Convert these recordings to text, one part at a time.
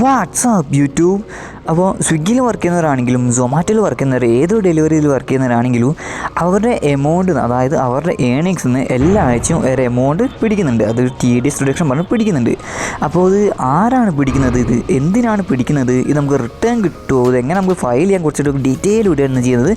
WhatsApp YouTube. അപ്പോൾ സ്വിഗ്ഗിയിൽ work ചെയ്യുന്നവരാണെങ്കിലും സൊമാറ്റോയിൽ work ചെയ്യുന്നവർ ഏതോ ഡെലിവറിയിൽ വർക്ക് ചെയ്യുന്നവരാണെങ്കിലും അവരുടെ എമൗണ്ട് അതായത് അവരുടെ ഏണിങ്സ് നിന്ന് എല്ലാ ആഴ്ചയും ഒരു എമൗണ്ട് പിടിക്കുന്നുണ്ട്. അത് ടി ഡി എസ് റിഡക്ഷൻ പറഞ്ഞ് പിടിക്കുന്നുണ്ട്. അപ്പോൾ ഇത് ആരാണ് പിടിക്കുന്നത് ഇത്? എന്തിനാണ് പിടിക്കുന്നത്? ഇത് നമുക്ക് റിട്ടേൺ കിട്ടുമോ ഇത് എങ്ങനെ നമുക്ക് ഫയൽ ചെയ്യാൻ കുറച്ചിട്ട് ഡീറ്റെയിൽ ഇടുകയാണ് ചെയ്യുന്നത്?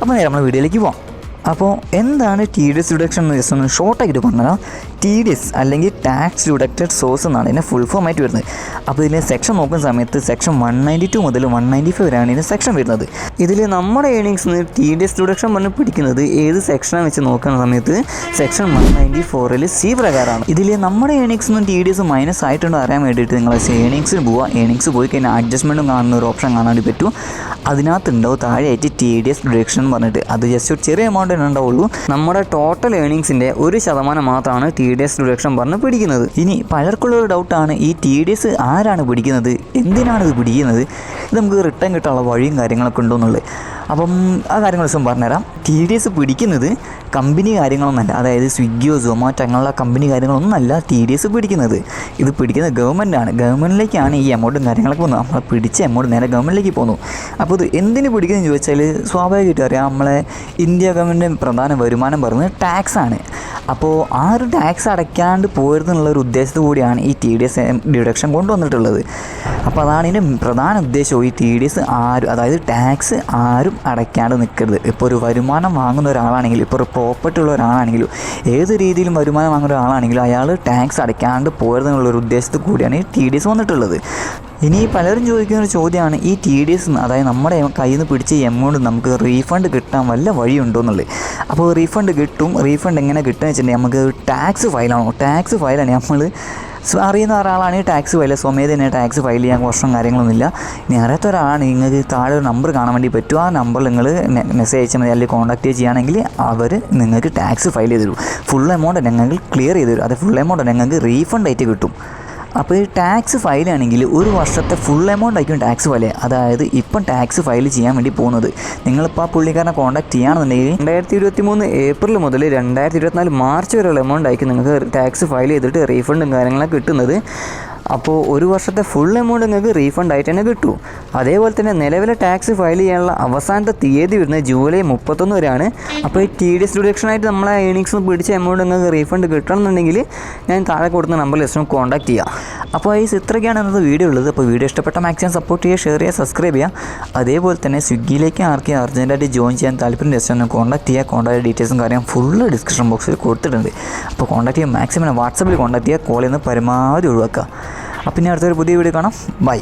അപ്പോൾ നേരെ നമ്മൾ വീഡിയോയിലേക്ക് പോകാം അപ്പോൾ എന്താണ് ടി ഡി എസ് റിഡക്ഷൻ എന്ന് ജസ്റ്റ് ഒന്ന് ഷോർട്ടായിട്ട് പറഞ്ഞാൽ ടി ഡി എസ് അല്ലെങ്കിൽ ടാക്സ് ഡിഡക്റ്റഡ് സോഴ്സ് എന്നാണ് ഇതിന്റെ ഫുൾ ഫോം ആയിട്ട് വരുന്നത്. അപ്പോൾ ഇതിന്റെ സെക്ഷൻ നോക്കുന്ന സമയത്ത് സെക്ഷൻ വൺ നയന്റി ടു മുതൽ വൺ നയന്റി ഫൈവ് വരെയാണ് ഇതിന്റെ സെക്ഷൻ വരുന്നത്. ഇതിൽ നമ്മുടെ earnings T D S reduction പറഞ്ഞ് പിടിക്കുന്നത് ഏത് സെക്ഷനാണ് വെച്ച് നോക്കുന്ന സമയത്ത് സെക്ഷൻ വൺ നയന്റി ഫോറിൽ സി പ്രകാരമാണ്. ഇതിൽ നമ്മുടെ earnings T D S minus ആയിട്ടുണ്ടോ അറിയാൻ വേണ്ടിയിട്ട് നിങ്ങൾ ഏണിങ്സിന് പോവുക ഏണിങ്സ് പോയി കഴിഞ്ഞാൽ അഡ്ജസ്റ്റ്മെന്റും കാണുന്ന ഒരു ഓപ്ഷൻ കാണാൻ പറ്റും. അതിനകത്തുണ്ടാവും താഴെയായിട്ട് ടി ഡി എസ് റിഡക്ഷൻ എന്ന് പറഞ്ഞിട്ട്. അത് ജസ്റ്റ് ഒരു ചെറിയ എമൗണ്ട് തന്നെ ഉണ്ടാവുള്ളൂ. നമ്മുടെ ടോട്ടൽ ഏണിങ്സിന്റെ ഒരു ശതമാനം മാത്രമാണ് ടി ഡി എസ് റിഡക്ഷൻ പറഞ്ഞ് പിടിക്കുന്നത്. ഇനി പലർക്കുള്ള ഒരു ഡൗട്ടാണ് ഈ ടി ഡി എസ് ആരാണ് പിടിക്കുന്നത്? എന്തിനാണ് ഇത് പിടിക്കുന്നത്? ഇത് നമുക്ക് റിട്ടേൺ കിട്ടാനുള്ള വഴിയും കാര്യങ്ങളൊക്കെ ഉണ്ടോ എന്നുള്ളത്. അപ്പം ആ കാര്യങ്ങൾ ദിവസം പറഞ്ഞുതരാം. ടി ഡി എസ് പിടിക്കുന്നത് കമ്പനി കാര്യങ്ങളൊന്നല്ല. അതായത് സ്വിഗ്ഗിയോ സൊമാറ്റോ അങ്ങനെയുള്ള കമ്പനി കാര്യങ്ങളൊന്നല്ല ടി ഡി എസ് പിടിക്കുന്നത്. ഇത് പിടിക്കുന്നത് ഗവൺമെന്റാണ് ഗവൺമെന്റിലേക്കാണ് ഈ എമൗണ്ടും കാര്യങ്ങളൊക്കെ പോകുന്നത്. നമ്മളെ പിടിച്ച എമൗണ്ട് നേരെ ഗവൺമെന്റിലേക്ക് പോകുന്നു. അപ്പോൾ ഇത് എന്തിന് പിടിക്കുന്നതെന്ന് ചോദിച്ചാൽ സ്വാഭാവികമായിട്ടും അറിയാം. നമ്മളെ ഇന്ത്യ ഗവൺമെന്റ് പ്രധാന വരുമാനം പറയുന്നത് ടാക്സാണ് അപ്പോൾ ആ ഒരു ടാക്സ് അടയ്ക്കാണ്ട് പോരുന്നുള്ള ഒരു ഉദ്ദേശത്തോടു കൂടിയാണ് ഈ ടി ഡി എസ് ഡിഡക്ഷൻ കൊണ്ടുവന്നിട്ടുള്ളത് അപ്പോൾ അതാണ് ഇതിന്റെ പ്രധാന ഉദ്ദേശവും ഈ ടി ഡി എസ് ആരും അതായത് ടാക്സ് ആരും അടയ്ക്കാണ്ട് നിൽക്കരുത്. ഇപ്പോൾ ഒരു വരുമാനം വാങ്ങുന്ന ഒരാളാണെങ്കിലും ഇപ്പോൾ ഒരു പ്രോപ്പർട്ടി ഉള്ള ഒരാളാണെങ്കിലും ഏത് രീതിയിലും വരുമാനം വാങ്ങുന്ന ഒരാളാണെങ്കിലും അയാൾ ടാക്സ് അടയ്ക്കാണ്ട് പോരുന്നുള്ള ഒരു ഉദ്ദേശത്തിൽ കൂടിയാണ് ഈ ടി ഡി എസ് വന്നിട്ടുള്ളത്. ഇനി പലരും ചോദിക്കുന്ന ഒരു ചോദ്യമാണ് ഈ ടി ഡി എസ് അതായത് നമ്മുടെ കയ്യിൽ നിന്ന് പിടിച്ച എമൗണ്ട് നമുക്ക് റീഫണ്ട് കിട്ടാൻ വല്ല വഴിയുണ്ടോ എന്നുള്ളത് അപ്പോൾ റീഫണ്ട് കിട്ടും റീഫണ്ട് എങ്ങനെ കിട്ടുക വെച്ചിട്ടുണ്ടെങ്കിൽ നമുക്ക് ടാക്സ് ഫയലാണോ ടാക്സ് ഫയലാണ് നമ്മൾ അറിയുന്ന ഈ ടാക്സ് ഫയൽ സ്വമേധ തന്നെ ടാക്സ് ഫയൽ ചെയ്യാൻ കുറച്ചും കാര്യങ്ങളൊന്നുമില്ല. ഇനി അറിയാത്ത ഒരാളാണ് നിങ്ങൾക്ക് താഴെ ഒരു നമ്പർ കാണാൻ വേണ്ടി പറ്റും. ആ നമ്പർ നിങ്ങൾ മെസ്സേജ് അയച്ചാൽ മതി. അല്ലെങ്കിൽ കോൺടാക്ട് ചെയ്യുകയാണെങ്കിൽ അവർ നിങ്ങൾക്ക് ടാക്സ് ഫയൽ ചെയ്ത് തരും. ഫുൾ എമൗണ്ട് ഞങ്ങൾക്ക് ക്ലിയർ ചെയ്ത് തരും. അത് ഫുൾ എമൗണ്ട് ഞങ്ങൾക്ക് റീഫണ്ട് ആയിട്ട് കിട്ടും. അപ്പോൾ ഈ ടാക്സ് ഫയൽ ആണെങ്കിൽ ഒരു വർഷത്തെ ഫുൾ എമൗണ്ട് ആയിരിക്കും ടാക്സ് ഫയൽ അതായത് ഇപ്പം ടാക്സ് ഫയൽ ചെയ്യാൻ വേണ്ടി പോകുന്നത്. നിങ്ങളിപ്പോൾ ആ പുള്ളിക്കാരനെ കോൺടാക്ട് ചെയ്യുകയാണെന്നുണ്ടെങ്കിൽ രണ്ടായിരത്തി ഇരുപത്തി മൂന്ന് ഏപ്രിൽ മുതൽ രണ്ടായിരത്തി ഇരുപത്തിനാല് മാർച്ച് വരെയുള്ള എമൗണ്ട് ആയിരിക്കും നിങ്ങൾക്ക് ടാക്സ് ഫയൽ ചെയ്തിട്ട് റീഫണ്ടും കാര്യങ്ങളൊക്കെ കിട്ടുന്നത്. അപ്പോൾ ഒരു വർഷത്തെ ഫുൾ എമൗണ്ട് നിങ്ങൾക്ക് റീഫണ്ട് ആയിട്ട് തന്നെ കിട്ടും. അതേപോലെ തന്നെ നിലവിലെ ടാക്സ് ഫയൽ ചെയ്യാനുള്ള അവസാനത്തെ തീയതി വരുന്നത് ജൂലൈ മുപ്പത്തൊന്ന് വരെയാണ്. അപ്പോൾ ഈ ടി ഡി എസ് ഡിഡക്ഷനായിട്ട് നമ്മളെ ഏണിങ്സ് പിടിച്ച എമൗണ്ട് നിങ്ങൾക്ക് റീഫണ്ട് കിട്ടണമെന്നുണ്ടെങ്കിൽ ഞാൻ താഴെ കൊടുക്കുന്ന നമ്പറിൽ ജസ്റ്റ് കോൺടാക്ട് ചെയ്യാം. അപ്പോൾ ഈ ഇത്രയ്ക്കാണ് ഇന്നത്തെ വീഡിയോ ഉള്ളത്. അപ്പോൾ വീഡിയോ ഇഷ്ടപ്പെട്ട മാക്സിമം സപ്പോർട്ട് ചെയ്യുക ഷെയർ ചെയ്യുക സബ്സ്ക്രൈബ് ചെയ്യുക. അതേപോലെ തന്നെ സ്വിഗ്ഗിയിലേക്ക് ആർക്കും അർജന്റായിട്ട് ജോയിൻ ചെയ്യാൻ താല്പര്യം ജസ്റ്റ് ഒന്ന് കോൺടാക്ട് ചെയ്യുക. കോൺടാക്ട് ഡീറ്റെയിൽസും കാര്യം ഫുള്ള് ഡിസ്ക്രിപ്ഷൻ ബോക്സിൽ കൊടുത്തിട്ടുണ്ട്. അപ്പോൾ കോൺടാക്ട് ചെയ്യുക മാക്സിമം വാട്സപ്പിൽ കോൺടാക്ട് ചെയ്യുക കോളിൽ നിന്ന് പരമാവധി ഒഴിവാക്കുക. അപ്പോൾ ഇനി അടുത്തൊരു പുതിയ വീഡിയോ കാണാം. ബൈ.